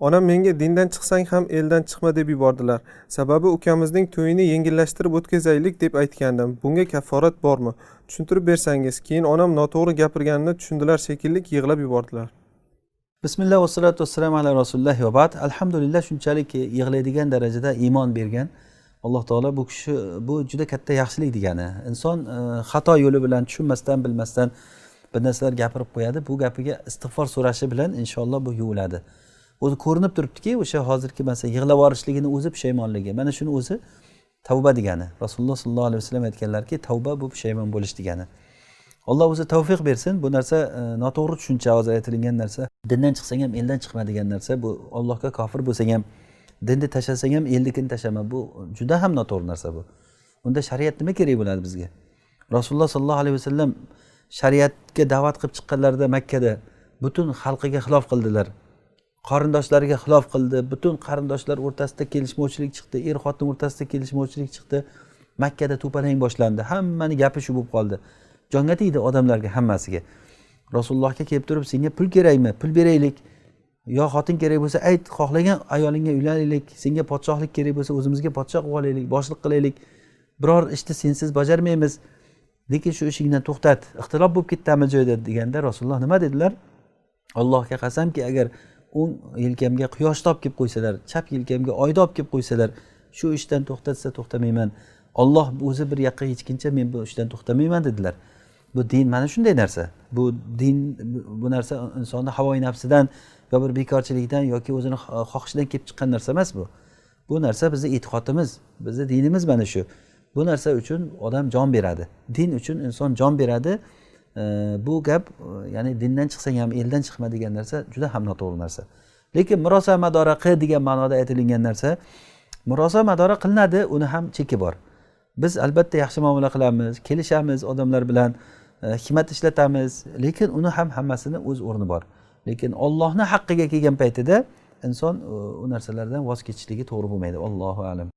onam menga dindan chiqsang ham eldan chiqma deb yubordilar. Sababi ukamizning to'yini yengillashtirib o'tkazaylik deb aytgandim. Bunga kafforat bormi? Tushuntirib bersangiz keyin onam noto'g'ri gapirganini tushundilar shekilli yig'lab yubordilar. Bismillah vassalatu vassalamu ala rasulilloh va ba'd. Alhamdulillah shunchalik yig'laydigan darajada iymon bergan. Alloh taolo bu kishi bu juda katta yaxshilik degani. Inson e, xato yo'li bilan tushunmasdan bilmasdan bir narsalar gapirib qo'yadi. Bu gapiga istig'for so'rashi bilan inshaalloh bu yuviladi o'zi ko'rinib turibdiki o'sha hozirgi masalan yig'lab yuborishligini o'zi pushaymonligi mana shuni o'zi tavba degani. Rasululloh sollallohu alayhi vasallam aytganlarki tavba bu pushaymon bo'lish degani. Alloh o'zi tavfiq bersin. Bu narsa e, noto'g'ri tushuncha hozir aytilingan narsa. Dindan chiqsang ham eldan chiqma degan narsa. Bu allohga kofir bo'lsang ham dinni tashlasang ham elnikini tashlama. Bu juda ham noto'g'ri narsa bu. Unda shariat nima kerak bo'ladi bizga? Rasululloh sollallohu alayhi vasallam shariatga da'vat qilib chiqqanlarida makkada butun xalqiga xilof qildilar. Qarindoshlariga xilof qildi. Butun qarindoshlar o'rtasida kelishmovchilik chiqdi. Er xotin o'rtasida kelishmovchilik chiqdi. Makkada to'palang boshlandi. Hammani gapi shu bo'lib qoldi. Jonga tegdi odamlarga hammasiga. Rasulullohga kelib turib senga pul kerakmi? Pul beraylik. Yo xotin kerak bo'lsa ayt xohlagan ayolingga uylanaylik. Senga podshohlik kerak bo'lsa o'zimizga podshoh qilib olaylik boshliq qilaylik. Biror ishni sensiz bajarmaymiz. Lekin shu ishingdan to'xtat. Ixtilof bo'lib ketdi hamma joyda deganda rasululloh nima dedilar? Allohga qasamki agar o'ng yelkamga quyoshni olib kelib qo'ysalar chap yelkamga oyni olib kelib qo'ysalar shu ishdan to'xtatsa to'xtamayman. Olloh o'zi bir yoqqa yetguncha men bu ishdan to'xtamayman dedilar. Bu din mana shunday narsa. Bu din bu narsa insonni havoyi nafsidan yo bir bekorchilikdan yoki o'zini xohishidan kelib chiqqan narsa emas bu. Bu narsa bizni e'tiqodimiz bizni dinimiz mana shu. Bu narsa uchun odam jon beradi. Din uchun inson jon beradi. Bu gap e, ya'ni dindan chiqsang ham eldan chiqma degan narsa juda ham noto'g'ri narsa. Lekin murosa madora qil degan ma'noda aytilingan narsa murosa madora qilinadi uni ham cheki bor. Biz albatta yaxshi muomala qilamiz kelishamiz odamlar bilan e, hikmat ishlatamiz lekin uni ham hammasini o'z o'rni bor. Lekin ollohni haqqiga kelgan paytida inson e, u narsalardan voz kechishligi to'g'ri bo'lmaydi. Allohu alam.